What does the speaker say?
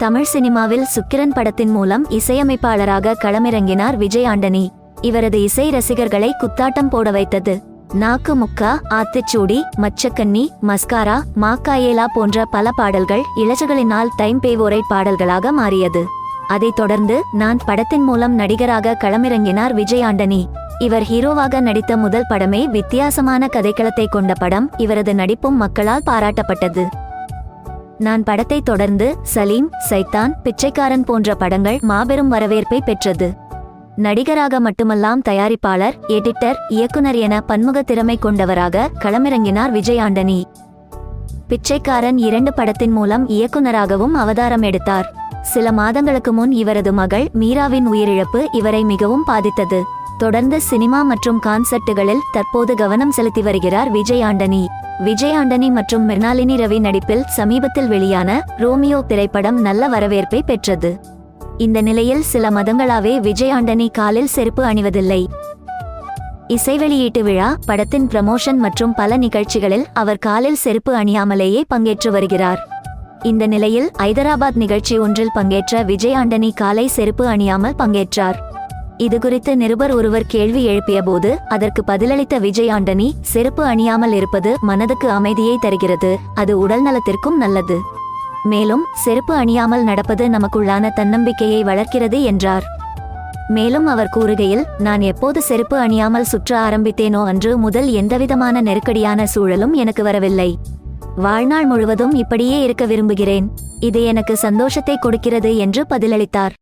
தமிழ் சினிமாவில் சுக்கிரன் படத்தின் மூலம் இசையமைப்பாளராக களமிறங்கினார் விஜய் ஆண்டனி. இவரது இசை ரசிகர்களை குத்தாட்டம் போட வைத்தது. நாக்கு முக்கா ஆத்திச்சூடி மச்சக்கன்னி மஸ்காரா மாக்காயேலா போன்ற பல பாடல்கள் இளஜகளினால் டைம் பேவோரை பாடல்களாக மாறியது. அதைத் தொடர்ந்து நான் படத்தின் மூலம் நடிகராக களமிறங்கினார் விஜய் ஆண்டனி. இவர் ஹீரோவாக நடித்த முதல் படமே வித்தியாசமான கதைக்களத்தை கொண்ட படம். இவரது நடிப்பும் மக்களால் பாராட்டப்பட்டது. நான் படத்தை தொடர்ந்து சலீம் சைத்தான் பிச்சைக்காரன் போன்ற படங்கள் மாபெரும் வரவேற்பை பெற்றது. நடிகராக மட்டுமல்லாம் தயாரிப்பாளர் எடிட்டர் இயக்குனர் என பன்முக திறமை கொண்டவராக களமிறங்கினார் விஜய் ஆண்டனி பிச்சைக்காரன் இரண்டு படத்தின் மூலம் இயக்குனராகவும் அவதாரம் எடுத்தார். சில மாதங்களுக்கு முன் இவரது மகள் மீராவின் உயிரிழப்பு இவரை மிகவும் பாதித்தது. தொடர்ந்து சினிமா மற்றும் கான்சர்ட்டுகளில் தற்போது கவனம் செலுத்தி வருகிறார் விஜய் ஆண்டனி விஜய் ஆண்டனி மற்றும் மிர்னாலினி ரவி நடிப்பில் சமீபத்தில் வெளியான ரோமியோ திரைப்படம் நல்ல வரவேற்பை பெற்றது. இந்த நிலையில் சில மதங்களாவே விஜய் ஆண்டனி காலில் செருப்பு அணிவதில்லை. இசை வெளியீட்டு விழா படத்தின் பிரமோஷன் மற்றும் பல நிகழ்ச்சிகளில் அவர் காலில் செருப்பு அணியாமலேயே பங்கேற்று வருகிறார். இந்த நிலையில் ஐதராபாத் நிகழ்ச்சி ஒன்றில் பங்கேற்ற விஜய் ஆண்டனி காலை செருப்பு அணியாமல் பங்கேற்றார். இதுகுறித்து நிருபர் ஒருவர் கேள்வி எழுப்பியபோது அதற்கு பதிலளித்த விஜய் ஆண்டனி செருப்பு அணியாமல் இருப்பது மனதுக்கு அமைதியை தருகிறது. அது உடல் நலத்திற்கும் நல்லது. மேலும் செருப்பு அணியாமல் நடப்பது நமக்குள்ளான தன்னம்பிக்கையை வளர்க்கிறது என்றார். மேலும் அவர் கூறுகையில் நான் எப்போது செருப்பு அணியாமல் சுற்ற ஆரம்பித்தேனோ அன்று முதல் எந்தவிதமான நெருக்கடியான சூழலும் எனக்கு வரவில்லை. வாழ்நாள் முழுவதும் இப்படியே இருக்க விரும்புகிறேன். இது எனக்கு சந்தோஷத்தை கொடுக்கிறது என்று பதிலளித்தார்.